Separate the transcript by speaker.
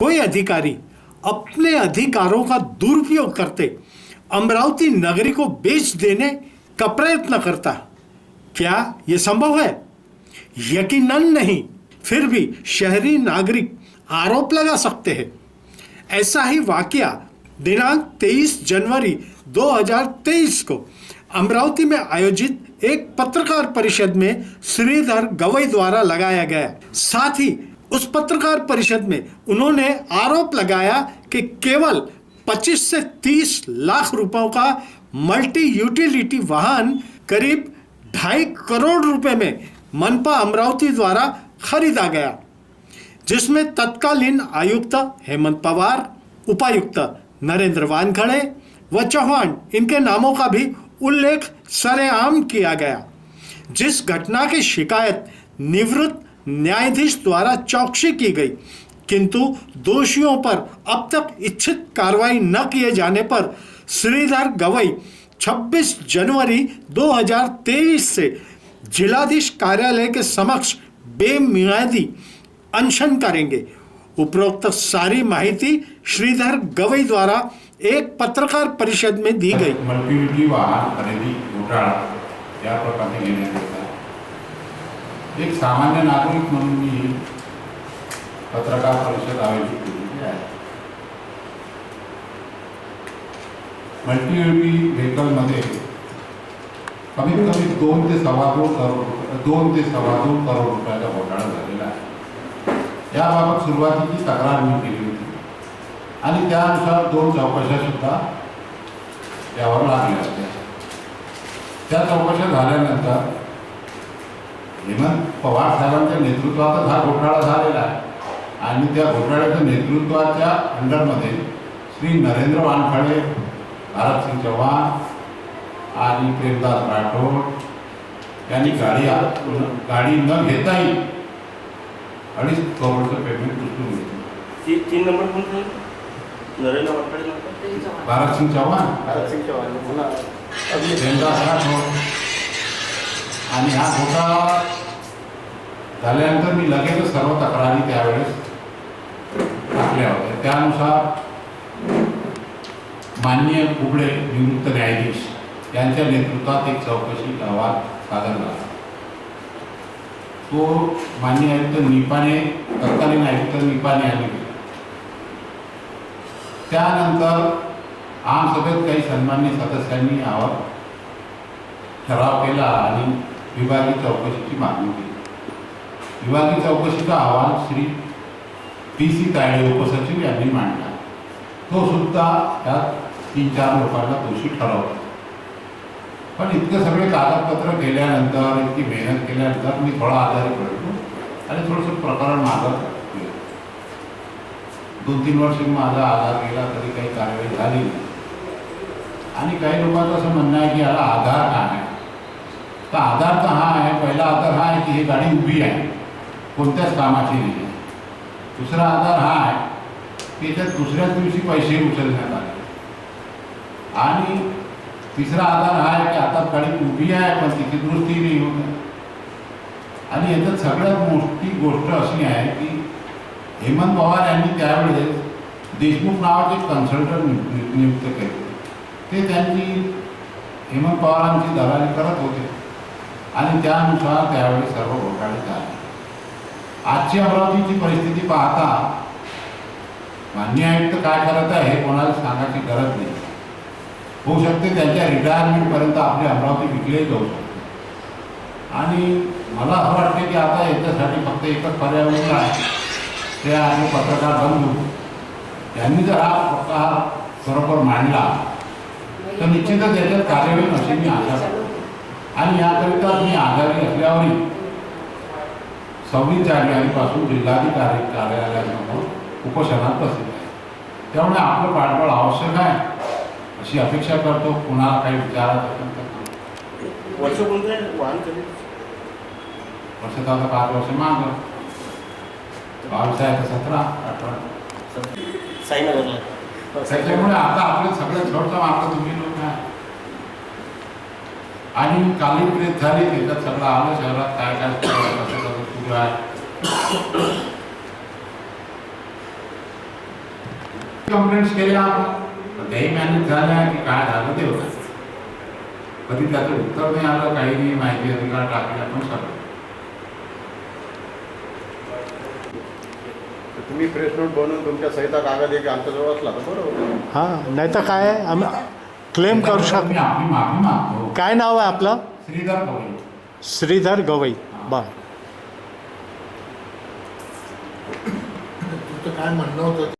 Speaker 1: कोई अधिकारी अपने अधिकारों का दुरुपयोग करते, अमरावती नगरी को बेच देने का प्रयत्न करता, क्या ये संभव है? यकीनन नहीं, फिर भी शहरी नागरिक आरोप लगा सकते हैं। ऐसा ही वाकया दिनांक 23 जनवरी 2023 को अमरावती में आयोजित एक पत्रकार परिषद में श्रीधर गवई द्वारा लगाया गया। साथ ही उस पत्रकार परिषद में उन्होंने आरोप लगाया कि केवल 25 से 30 लाख रुपयों का मल्टी यूटिलिटी वाहन करीब ढाई करोड़ रुपए में मनपा अमरावती द्वारा खरीदा गया, जिसमें तत्कालीन आयुक्त हेमंत पवार, उपायुक्त नरेंद्र वानखड़े व चौहान, इनके नामों का भी उल्लेख सरेआम किया गया, जिस घटना की शिकायत निवृत्त न्यायाधीश द्वारा चौकसी की गई, किंतु दोषियों पर अब तक इच्छित कार्रवाई न किए जाने पर श्रीधर गवई 26 जनवरी 2023 से जिलाधीश कार्यालय के समक्ष बेमियादी अनशन करेंगे। उपरोक्त सारी माहिती श्रीधर गवई द्वारा एक पत्रकार परिषद में दी गई।
Speaker 2: मल्टिव्हिटी वाहन खरेदी घोटाळा या प्रकारे घेण्यात एक सामान्य नागरिक म्हणून मी पत्रकार परिषद आयोजित केलेली आहे. मल्टिव्हिटी व्हेकलमध्ये कमीत कमी दोन ते सव्वा दोन करोड दोन ते सव्वा दोन करोड रुपयाचा घोटाळा झालेला आहे. याबाबत सुरुवातीची तक्रार मी केली होती. आणि त्यानुसार दोन चौकशा सुद्धा यावर लागल्या होत्या. त्या चौकशा झाल्यानंतर हेमंत पवार साहेबांच्या नेतृत्वातच हा घोटाळा झालेला आहे. आणि त्या घोटाळ्याच्या नेतृत्वाच्या अंडरमध्ये श्री नरेंद्र वानखडे भारतसिंग चव्हाण आणि प्रेमदास राठोड यांनी गाडी गाडी न घेताही अडीच करोडचं पेमेंट उचलून घेतलं.
Speaker 3: ती तीन नंबर? नरेंद्र
Speaker 2: भारतसिंग चव्हाण.
Speaker 3: भारतसिंग चव्हाण अगदी
Speaker 2: प्रेमदास राठोड. आणि हा घोटाळा झाल्यानंतर मी लगेचच सर्व तक्रारी त्यावेळेस टाकल्या होत्या त्यानुसार माननीय कुबडे निवृत्त न्यायाधीश यांच्या नेतृत्वात एक चौकशी अहवाल सादर झाला तो माननीय आयुक्त निपाने तत्कालीन आयुक्त निपाने यांनी दिला. त्यानंतर आमसभेत काही सन्मान्य सदस्यांनी आवाज ठराव केला आणि विभागीय चौकशीची मागणी केली. विभागीय चौकशीचा अहवाल श्री पी सी तायडे उपसचिव यांनी मांडला. तो सुद्धा त्यात तीन चार लोकांना दोषी ठरवला. पण इतकं सगळे कागदपत्र केल्यानंतर इतकी मेहनत केल्यानंतर मी थोडा आजारी पडलो आणि थोडंसं प्रकरण मागं दोन तीन वर्ष माझा आधार गेला तरी काही कारवाई झाली नाही. आणि काही लोकांचं असं म्हणणं आहे की याला आधार काय तर आधार तर हा आहे पहिला आधार हा आहे की ही गाडी उभी आहे. कोणत्याच कामाची नाही. आहे दुसरा आधार हा आहे की त्यात दुसऱ्याच दिवशी पैसे उचलण्यात आले. आणि तिसरा आधार हा आहे की आता गाडी उभी आहे पण तिची दुरुस्ती नाही होत आहे. आणि याच्यात सगळ्यात मोठी गोष्ट अशी आहे की हेमंत पवार यांनी त्यावेळेस देशमुख नावाचे कन्सल्टंट नियुक्त केले. ते त्यांनी हेमंत पवारांची दलाली करत होते. आणि त्यानुसार त्यावेळी सर्व घोटाळे झाले. आजची अमरावतीची परिस्थिती पाहता मान्य आयुक्त काय करत आहे हे कोणाला सांगायची गरज नाही. होऊ शकते त्यांच्या रिटायरमेंटपर्यंत आपली अमरावती विकली जाऊ शकते. आणि मला असं वाटते की आता याच्यासाठी फक्त एकच पर्याय उरला आहे. ते आम्ही पत्रकार बंधू. त्यांनी जर हा प्रकार बरोबर मांडला तर निश्चितच याच्यात कार्यवाही अशी मी आशा करतो आणि याकरिता मी आजारी असल्यावरही सव्वीस जानेवारीपासून जिल्हाधिकारी कार्यालयासमोर उपोषणात बसले आहे. त्यामुळे आपलं पाठबळ आवश्यक आहे अशी अपेक्षा करतो. कुणाला काही विचारात असेल तर
Speaker 3: वर्ष कोणतं वाहन
Speaker 2: वर्षात आता पाच वर्ष मागं. बावीस आहे तर सतरा अठरा
Speaker 3: साईनगरला.
Speaker 2: त्याच्यामुळे आता आपले सगळे छोटं आपलं तुम्ही आणि काली प्रेत झाली त्याच्यात सगळं आलं शहरात काय काय कसं कसं सुरू आहे. कंप्लेंट्स केल्या आपण. पण त्याही मॅनेज झाल्या की काय झालं ते होतं. कधी त्याचं उत्तर नाही आलं काही नाही माहिती अधिकार टाकले आपण सगळं.
Speaker 4: तर तुम्ही प्रेस नोट बनवून तुमच्या सहिता कागद एक आमच्याजवळ असला तर बरं होतं
Speaker 1: हां नाही तर काय आम्ही क्लेम करू
Speaker 2: मी
Speaker 1: शकतो.
Speaker 2: आपली माफी मागतो.
Speaker 1: काय नाव आहे आपलं?
Speaker 2: श्रीधर कवळे
Speaker 1: श्रीधर गवई. बर.
Speaker 5: तुमचं काय म्हणणं होतं?